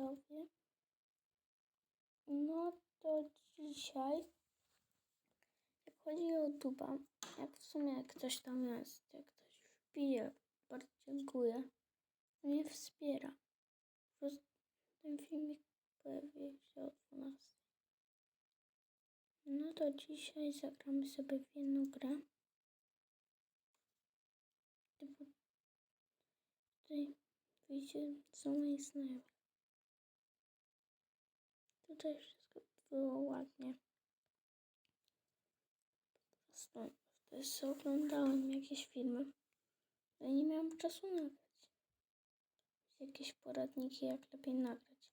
widzowie. No to dzisiaj, jak chodzi o duba, jak w sumie ktoś tam jest, jak ktoś wbije, bardzo dziękuję, mnie wspiera. Po prostu ten filmik pojawi się o 12. No to dzisiaj zagramy sobie w jedną grę. Tutaj wyjdzie co najznajomych. Tutaj wszystko było ładnie. Po prostu oglądałem jakieś filmy, ale nie miałam czasu nagrać. Jakieś poradniki, jak lepiej nagrać.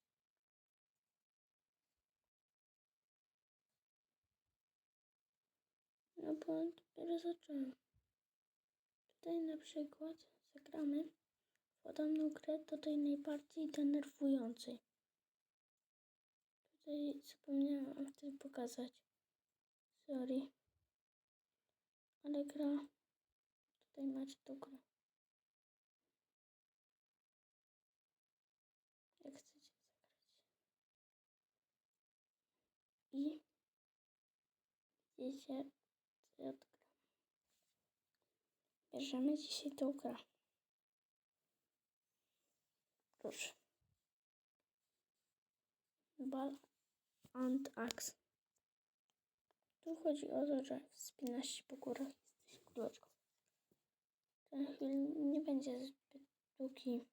No bo dopiero zacząłem. Tutaj na przykład zagramy podobną grę do tej najbardziej denerwującej. Tutaj zapomniałam wam wtedy pokazać. Sorry. Ale gra. Tutaj macie tą grę. Jak chcecie zagrać. I widzicie, co ja odgram. Bierzemy dzisiaj tą grę. Proszę. Bal and axe. Tu chodzi o to, że wspinasz się po górach jesteś kuleczką. Ten film nie będzie zbyt długi.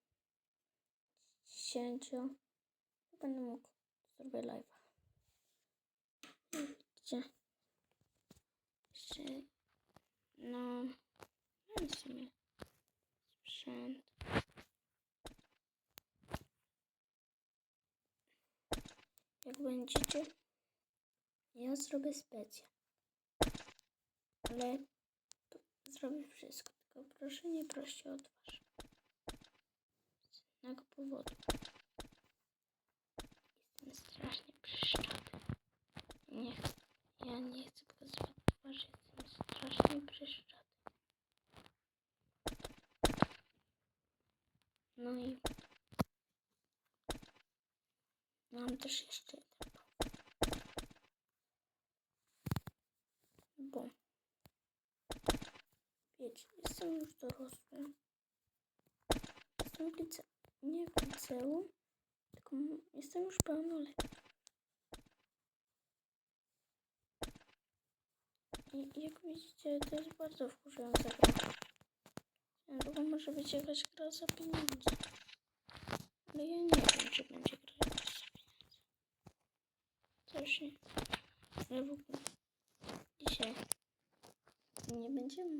10. Będę mógł zrobię live'a. Widzicie? Jeszcze no mam w sumie sprzęt. Będziecie, ja zrobię specjal. Ale zrobię wszystko, tylko proszę nie proście o twarz. Z innego powodu. Jestem strasznie przyszczaty. Nie chcę, ja nie chcę pokazywać twarzy, jestem strasznie przyszczaty. No i mam też jeszcze jeden. Bo wiecie, jestem już dorosły. Jestem w lice... nie w liceum, tylko jestem już pełnoletni. I jak widzicie, to jest bardzo wkurzająca gra. Może być jakaś gra za pieniądze. Ale ja nie wiem, czy będzie gra. Też nie. Ale w ogóle dzisiaj nie będziemy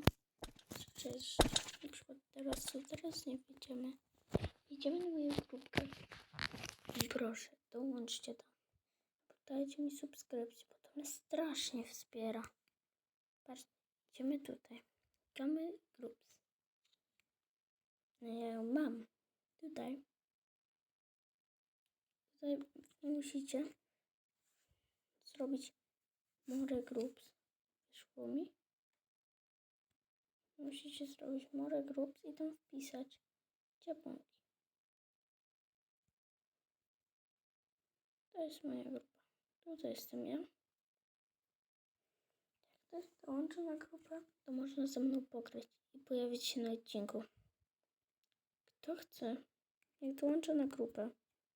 przecież na przykład teraz, co teraz nie wyjdziemy. Idziemy na moją grupkę. Proszę, dołączcie tam. Dajcie mi subskrypcję, bo to mnie strasznie wspiera. Patrzcie, idziemy tutaj. Gramy groups. No ja ją mam. Tutaj. Tutaj musicie zrobić more groups. Wyszło mi. Musicie zrobić more groups i tam wpisać ciepłonki. To jest moja grupa. Tutaj jestem ja. Jak ktoś dołączy na grupę, to można ze mną pograć i pojawić się na odcinku. Kto chce, niech dołączy na grupę.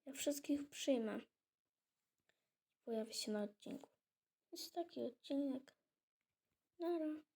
Ja wszystkich przyjmę. Pojawi się na odcinku. Jest taki odcinek. Nara.